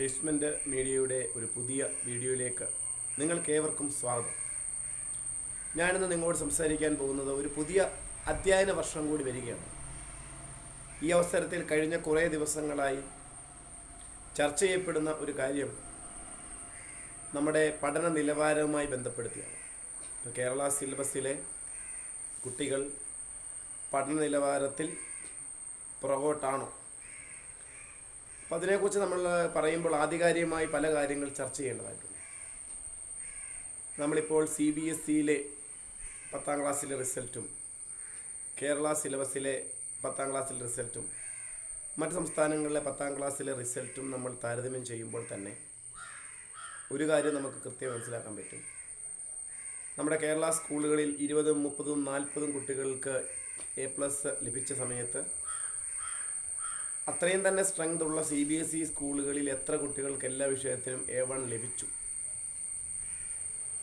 Casement മീഡിയയുടെ ഒരു പുതിയ വീഡിയോയിലേക്ക് നിങ്ങൾക്കേവർക്കും സ്വാഗതം. ഞാനിന്ന് നിങ്ങളോട് സംസാരിക്കാൻ പോകുന്നത് ഒരു പുതിയ അധ്യയന വർഷം കൂടി വരികയാണ്. ഈ അവസരത്തിൽ കഴിഞ്ഞ കുറേ ദിവസങ്ങളായി ചർച്ച ചെയ്യപ്പെടുന്ന ഒരു കാര്യം നമ്മുടെ പഠന നിലവാരവുമായി ബന്ധപ്പെടുത്തിയാണ്. ഇപ്പോൾ കേരള സിലബസിലെ കുട്ടികൾ പഠന നിലവാരത്തിൽ പുറകോട്ടാണോ? അപ്പം അതിനെക്കുറിച്ച് നമ്മൾ പറയുമ്പോൾ ആധികാരികമായി പല കാര്യങ്ങൾ ചർച്ച ചെയ്യേണ്ടതായിട്ടുണ്ട്. നമ്മളിപ്പോൾ സി ബി എസ് സിയിലെ പത്താം ക്ലാസ്സിലെ റിസൾട്ടും കേരള സിലബസിലെ പത്താം ക്ലാസ്സിലെ റിസൾട്ടും മറ്റ് സംസ്ഥാനങ്ങളിലെ പത്താം ക്ലാസ്സിലെ റിസൾട്ടും നമ്മൾ താരതമ്യം ചെയ്യുമ്പോൾ തന്നെ ഒരു കാര്യം നമുക്ക് കൃത്യം മനസ്സിലാക്കാൻ പറ്റും. നമ്മുടെ കേരള സ്കൂളുകളിൽ ഇരുപതും മുപ്പതും നാൽപ്പതും കുട്ടികൾക്ക് എ പ്ലസ് ലഭിച്ച സമയത്ത് അത്രയും തന്നെ സ്ട്രെങ്ത് ഉള്ള സി ബി എസ് ഇ സ്കൂളുകളിൽ എത്ര കുട്ടികൾക്ക് എല്ലാ വിഷയത്തിനും എ വൺ ലഭിച്ചു.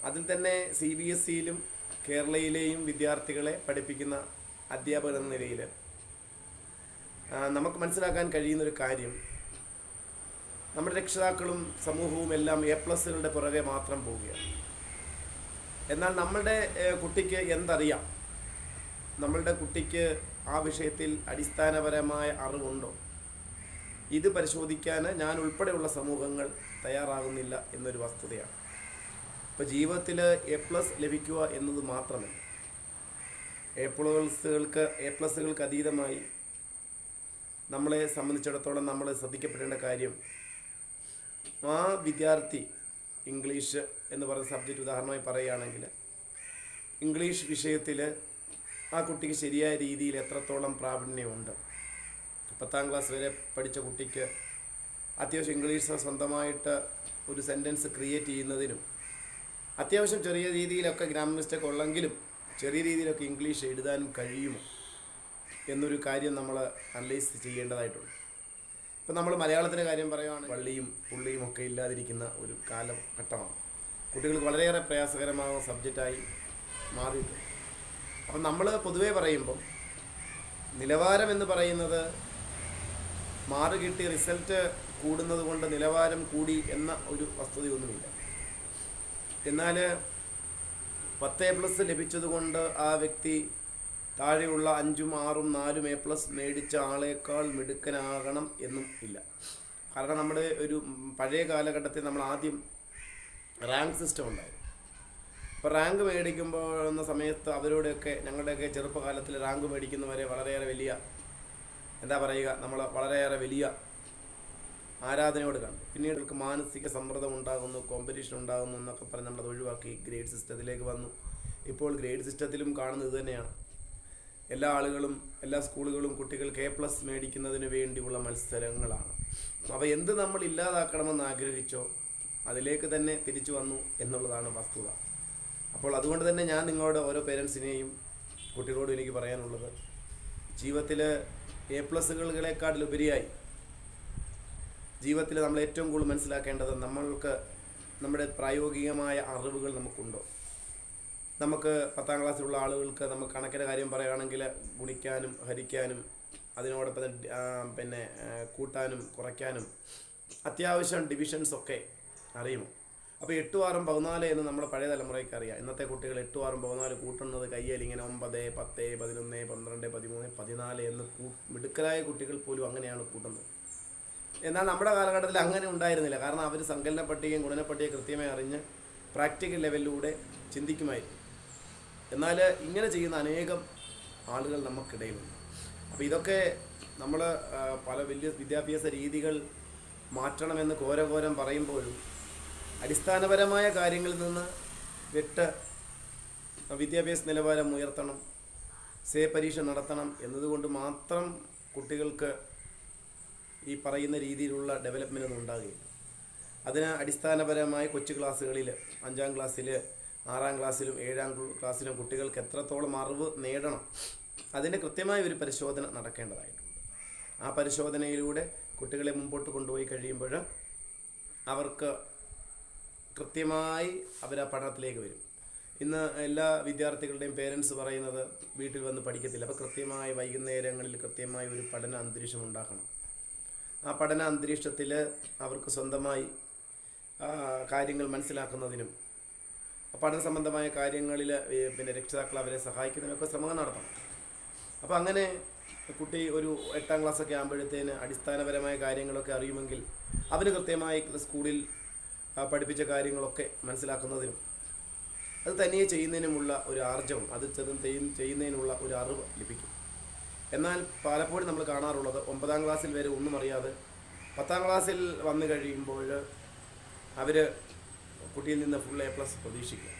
അതിൽ തന്നെ സി ബി എസ് ഇയിലും കേരളയിലെയും വിദ്യാർത്ഥികളെ പഠിപ്പിക്കുന്ന അധ്യാപകർ എന്ന നിലയിൽ നമുക്ക് മനസ്സിലാക്കാൻ കഴിയുന്ന ഒരു കാര്യം. നമ്മുടെ രക്ഷിതാക്കളും സമൂഹവും എല്ലാം എ പ്ലസുകളുടെ പുറകെ മാത്രം പോവുകയാണ്. എന്നാൽ നമ്മളുടെ കുട്ടിക്ക് എന്തറിയാം? നമ്മളുടെ കുട്ടിക്ക് ആ വിഷയത്തിൽ അടിസ്ഥാനപരമായ അറിവുണ്ടോ? ഇത് പരിശോധിക്കാൻ ഞാൻ ഉൾപ്പെടെയുള്ള സമൂഹങ്ങൾ തയ്യാറാകുന്നില്ല എന്നൊരു വസ്തുതയാണ്. ഇപ്പോൾ ജീവിതത്തിൽ എ പ്ലസ് ലഭിക്കുക എന്നത് മാത്രമല്ല എ പ്ലസുകൾക്ക് എ പ്ലസുകൾക്ക് അതീതമായി നമ്മളെ സംബന്ധിച്ചിടത്തോളം നമ്മൾ ശ്രദ്ധിക്കപ്പെടേണ്ട കാര്യം ആ വിദ്യാർത്ഥി ഇംഗ്ലീഷ് എന്ന് പറയുന്ന സബ്ജക്റ്റ് ഉദാഹരണമായി പറയുകയാണെങ്കിൽ ഇംഗ്ലീഷ് വിഷയത്തിൽ ആ കുട്ടിക്ക് ശരിയായ രീതിയിൽ എത്രത്തോളം പ്രാവീണ്യമുണ്ട്. പത്താം ക്ലാസ് വരെ പഠിച്ച കുട്ടിക്ക് അത്യാവശ്യം ഇംഗ്ലീഷ് സ്വന്തമായിട്ട് ഒരു സെന്റൻസ് ക്രിയേറ്റ് ചെയ്യുന്നതിനും അത്യാവശ്യം ചെറിയ രീതിയിലൊക്കെ ഗ്രാമർ മിസ്റ്റേക്ക് ഉള്ളെങ്കിലും ചെറിയ രീതിയിലൊക്കെ ഇംഗ്ലീഷ് എഴുതാനും കഴിയുമോ എന്നൊരു കാര്യം നമ്മൾ അനലൈസ് ചെയ്യേണ്ടതായിട്ടുണ്ട്. ഇപ്പം നമ്മൾ മലയാളത്തിന്റെ കാര്യം പറയുകയാണെങ്കിൽ പള്ളിയും പുള്ളിയും ഒക്കെ ഇല്ലാതിരിക്കുന്ന ഒരു കാലഘട്ടമാണ്. കുട്ടികൾക്ക് വളരെയേറെ പ്രയാസകരമാകുന്ന സബ്ജക്റ്റായി മാറിയിട്ടുണ്ട്. അപ്പം നമ്മൾ പൊതുവേ പറയുമ്പം നിലവാരം എന്ന് പറയുന്നത് മാറി കിട്ടി റിസൾട്ട് കൂടുന്നത് കൊണ്ട് നിലവാരം കൂടി എന്ന ഒരു വസ്തുതയൊന്നുമില്ല. എന്നാൽ പത്ത് എ പ്ലസ് ലഭിച്ചതുകൊണ്ട് ആ വ്യക്തി താഴെയുള്ള അഞ്ചും ആറും നാലും എ പ്ലസ് മേടിച്ച ആളേക്കാൾ മിടുക്കനാകണം എന്നും ഇല്ല. കാരണം നമ്മുടെ ഒരു പഴയ കാലഘട്ടത്തിൽ നമ്മൾ ആദ്യം റാങ്ക് സിസ്റ്റം ഉണ്ടായിരുന്നു. അപ്പോൾ റാങ്ക് മേടിക്കുമ്പോൾ എന്ന സമയത്ത് അവരോടൊക്കെ ഞങ്ങളുടെയൊക്കെ ചെറുപ്പകാലത്തിൽ റാങ്ക് മേടിക്കുന്നവരെ വളരെയേറെ വലിയ എന്താ പറയുക നമ്മൾ വളരെയേറെ വലിയ ആരാധനയോട് കണ്ടു. പിന്നീട് അവർക്ക് മാനസിക സമ്മർദ്ദം ഉണ്ടാകുന്നു കോമ്പറ്റീഷൻ ഉണ്ടാകുന്നു എന്നൊക്കെ പറഞ്ഞ് നമ്മളത് ഒഴിവാക്കി ഗ്രേഡ് സിസ്റ്റത്തിലേക്ക് വന്നു. ഇപ്പോൾ ഗ്രേഡ് സിസ്റ്റത്തിലും കാണുന്നത് തന്നെയാണ്. എല്ലാ ആളുകളും എല്ലാ സ്കൂളുകളും കുട്ടികൾ എ പ്ലസ് മേടിക്കുന്നതിന് വേണ്ടിയുള്ള മത്സരങ്ങളാണ്. അപ്പോൾ എന്ത് നമ്മൾ ഇല്ലാതാക്കണമെന്ന് ആഗ്രഹിച്ചോ അതിലേക്ക് തന്നെ തിരിച്ചു വന്നു എന്നുള്ളതാണ് വസ്തുത. അപ്പോൾ അതുകൊണ്ട് തന്നെ ഞാൻ നിങ്ങളുടെ ഓരോ പേരൻസിനെയും കുട്ടികളോടും എനിക്ക് പറയാനുള്ളത് ജീവിതത്തിൽ എ പ്ലസുകളെക്കാട്ടിലുപരിയായി ജീവിതത്തിൽ നമ്മൾ ഏറ്റവും കൂടുതൽ മനസ്സിലാക്കേണ്ടത് നമ്മൾക്ക് നമ്മുടെ പ്രായോഗികമായ അറിവുകൾ നമുക്കുണ്ടോ? നമുക്ക് പത്താം ക്ലാസ്സിലുള്ള ആളുകൾക്ക് നമുക്ക് കണക്കിന്റെ കാര്യം പറയുകയാണെങ്കിൽ ഗുണിക്കാനും ഹരിക്കാനും അതിനോടൊപ്പം പിന്നെ കൂട്ടാനും കുറയ്ക്കാനും അത്യാവശ്യം ഡിവിഷൻസ് ഒക്കെ അറിയുമോ? അപ്പോൾ എട്ടും ആറും പതിനാല് എന്ന് നമ്മുടെ പഴയ തലമുറയ്ക്ക് അറിയാം. ഇന്നത്തെ കുട്ടികൾ എട്ടും ആറും പതിനാല് കൂട്ടുന്നത് കയ്യിൽ ഇങ്ങനെ ഒമ്പത് പത്ത് പതിനൊന്ന് പന്ത്രണ്ട് പതിമൂന്ന് പതിനാല് എന്ന് കൂ മിടുക്കരായ കുട്ടികൾ പോലും അങ്ങനെയാണ് കൂട്ടുന്നത്. എന്നാൽ നമ്മുടെ കാലഘട്ടത്തിൽ അങ്ങനെ ഉണ്ടായിരുന്നില്ല. കാരണം അവർ സങ്കലന പട്ടികയും കൃത്യമായി അറിഞ്ഞ് പ്രാക്ടിക്കൽ ലെവലിലൂടെ ചിന്തിക്കുമായിരുന്നു. എന്നാൽ ഇങ്ങനെ ചെയ്യുന്ന അനേകം ആളുകൾ നമുക്കിടയിലുണ്ട്. അപ്പോൾ ഇതൊക്കെ നമ്മൾ പല വലിയ വിദ്യാഭ്യാസ രീതികൾ മാറ്റണമെന്ന് കോരകോരം പറയുമ്പോഴും അടിസ്ഥാനപരമായ കാര്യങ്ങളിൽ നിന്ന് വിട്ട് വിദ്യാഭ്യാസ നിലവാരം ഉയർത്തണം സേ പരീക്ഷ നടത്തണം എന്നതുകൊണ്ട് മാത്രം കുട്ടികൾക്ക് ഈ പറയുന്ന രീതിയിലുള്ള ഡെവലപ്മെന്റ് ഒന്നും ഉണ്ടാകുകയില്ല. അതിന് അടിസ്ഥാനപരമായി കൊച്ചു ക്ലാസ്സുകളിൽ അഞ്ചാം ക്ലാസ്സിൽ ആറാം ക്ലാസ്സിലും ഏഴാം ക്ലാസ്സിലും കുട്ടികൾക്ക് എത്രത്തോളം അറിവ് നേടണം അതിന്റെ കൃത്യമായ ഒരു പരിശോധന നടക്കേണ്ടതായിട്ടുണ്ട്. ആ പരിശോധനയിലൂടെ കുട്ടികളെ മുമ്പോട്ട് കൊണ്ടുപോയി കഴിയുമ്പോൾ അവർക്ക് കൃത്യമായി അവർ ആ പഠനത്തിലേക്ക് വരും. ഇന്ന് എല്ലാ വിദ്യാർത്ഥികളുടെയും പേരൻസ് പറയുന്നത് വീട്ടിൽ വന്ന് പഠിക്കത്തില്ല. അപ്പോൾ കൃത്യമായി വൈകുന്നേരങ്ങളിൽ കൃത്യമായി ഒരു പഠന അന്തരീക്ഷം ഉണ്ടാക്കണം. ആ പഠന അന്തരീക്ഷത്തിൽ അവർക്ക് സ്വന്തമായി കാര്യങ്ങൾ മനസ്സിലാക്കുന്നതിനും പഠന സംബന്ധമായ കാര്യങ്ങളിൽ പിന്നെ രക്ഷിതാക്കൾ അവരെ സഹായിക്കുന്നതിനൊക്കെ ശ്രമങ്ങൾ നടത്തണം. അപ്പോൾ അങ്ങനെ കുട്ടി ഒരു എട്ടാം ക്ലാസ്സൊക്കെ ആകുമ്പോഴത്തേന് അടിസ്ഥാനപരമായ കാര്യങ്ങളൊക്കെ അറിയുമെങ്കിൽ അവന് കൃത്യമായി സ്കൂളിൽ പഠിപ്പിച്ച കാര്യങ്ങളൊക്കെ മനസ്സിലാക്കുന്നതിനും അത് തനിയെ ചെയ്യുന്നതിനുമുള്ള ഒരു ആർജവും അത് ചെയ്യുന്നതിനുള്ള ഒരു അറിവ് ലഭിക്കും. എന്നാൽ പലപ്പോഴും നമ്മൾ കാണാറുള്ളത് ഒമ്പതാം ക്ലാസ്സിൽ വരെ ഒന്നും അറിയാതെ പത്താം ക്ലാസ്സിൽ വന്നു കഴിയുമ്പോൾ അവർ കുട്ടിയിൽ നിന്ന് ഫുൾ എ പ്ലസ് പ്രതീക്ഷിക്കുക.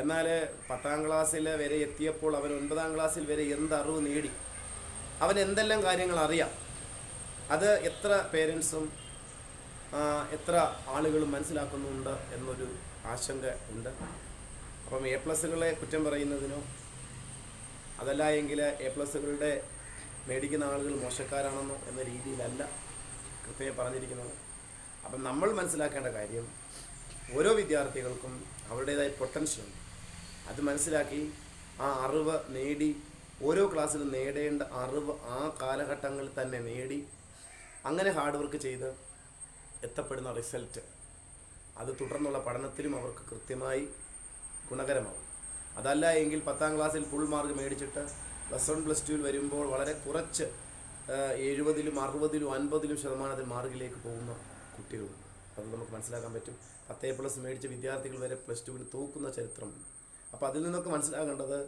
എന്നാൽ പത്താം ക്ലാസ്സിൽ വരെ എത്തിയപ്പോൾ അവൻ ഒൻപതാം ക്ലാസ്സിൽ വരെ എന്ത് അറിവ് നേടി? അവൻ എന്തെല്ലാം കാര്യങ്ങൾ അറിയാം? അത് എത്ര പേരൻസും എത്ര ആളുകൾ മനസ്സിലാക്കുന്നുണ്ട് എന്നൊരു ആശങ്ക ഉണ്ട്. അപ്പം എ പ്ലസ്സുകളെ കുറ്റം പറയുന്നതിനോ അതല്ല എങ്കിൽ എ പ്ലസ്സുകളുടെ മേടിക്കുന്ന ആളുകൾ മോശക്കാരാണെന്നോ എന്ന രീതിയിലല്ല കൃത്യം പറഞ്ഞിരിക്കുന്നത്. അപ്പം നമ്മൾ മനസ്സിലാക്കേണ്ട കാര്യം ഓരോ വിദ്യാർത്ഥികൾക്കും അവരുടേതായ പൊട്ടൻഷ്യൽ ഉണ്ട്. അത് മനസ്സിലാക്കി ആ അറിവ് നേടി ഓരോ ക്ലാസ്സിലും നേടേണ്ട അറിവ് ആ കാലഘട്ടങ്ങളിൽ തന്നെ നേടി അങ്ങനെ ഹാർഡ് വർക്ക് ചെയ്ത് എത്തപ്പെടുന്ന റിസൾട്ട് അത് തുടർന്നുള്ള പഠനത്തിലും അവർക്ക് കൃത്യമായി ഗുണകരമാവും. അതല്ല എങ്കിൽ പത്താം ക്ലാസ്സിൽ ഫുൾ മാർക്ക് മേടിച്ചിട്ട് പ്ലസ് വൺ പ്ലസ് ടുവിൽ വരുമ്പോൾ വളരെ കുറച്ച് എഴുപതിലും അറുപതിലും അൻപതിലും ശതമാനത്തിൽ മാർക്കിലേക്ക് പോകുന്ന കുട്ടികളുണ്ട് അത് നമുക്ക് മനസ്സിലാക്കാൻ പറ്റും. പത്തേ പ്ലസ് മേടിച്ച വിദ്യാർത്ഥികൾ വരെ പ്ലസ് ടുവിൽ തൂക്കുന്ന ചരിത്രം. അപ്പോൾ അതിൽ നിന്നൊക്കെ മനസ്സിലാക്കേണ്ടത്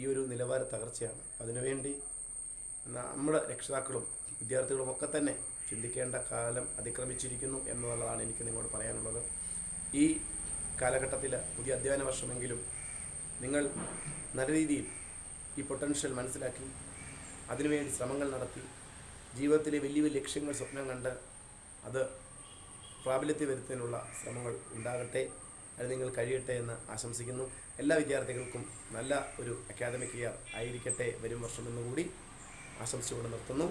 ഈ ഒരു നിലവാര തകർച്ചയാണ്. അതിനുവേണ്ടി നമ്മുടെ രക്ഷിതാക്കളും വിദ്യാർത്ഥികളും ഒക്കെ തന്നെ ചിന്തിക്കേണ്ട കാലം അതിക്രമിച്ചിരിക്കുന്നു എന്നുള്ളതാണ് എനിക്ക് നിങ്ങളോട് പറയാനുള്ളത്. ഈ കാലഘട്ടത്തിൽ പുതിയ അധ്യയന വർഷമെങ്കിലും നിങ്ങൾ നല്ല രീതിയിൽ ഈ പൊട്ടൻഷ്യൽ മനസ്സിലാക്കി അതിനുവേണ്ടി ശ്രമങ്ങൾ നടത്തി ജീവിതത്തിലെ വലിയ വലിയ ലക്ഷ്യങ്ങൾ സ്വപ്നം കണ്ട് അത് പ്രാബല്യത്തിൽ വരുത്തുന്നതിനുള്ള ശ്രമങ്ങൾ ഉണ്ടാകട്ടെ അത് നിങ്ങൾ കഴിയട്ടെ എന്ന് ആശംസിക്കുന്നു. എല്ലാ വിദ്യാർത്ഥികൾക്കും നല്ല ഒരു അക്കാദമിക് ഇയർ ആയിരിക്കട്ടെ വരും വർഷമെന്നുകൂടി ആശംസിച്ചുകൊണ്ട് നിർത്തുന്നു.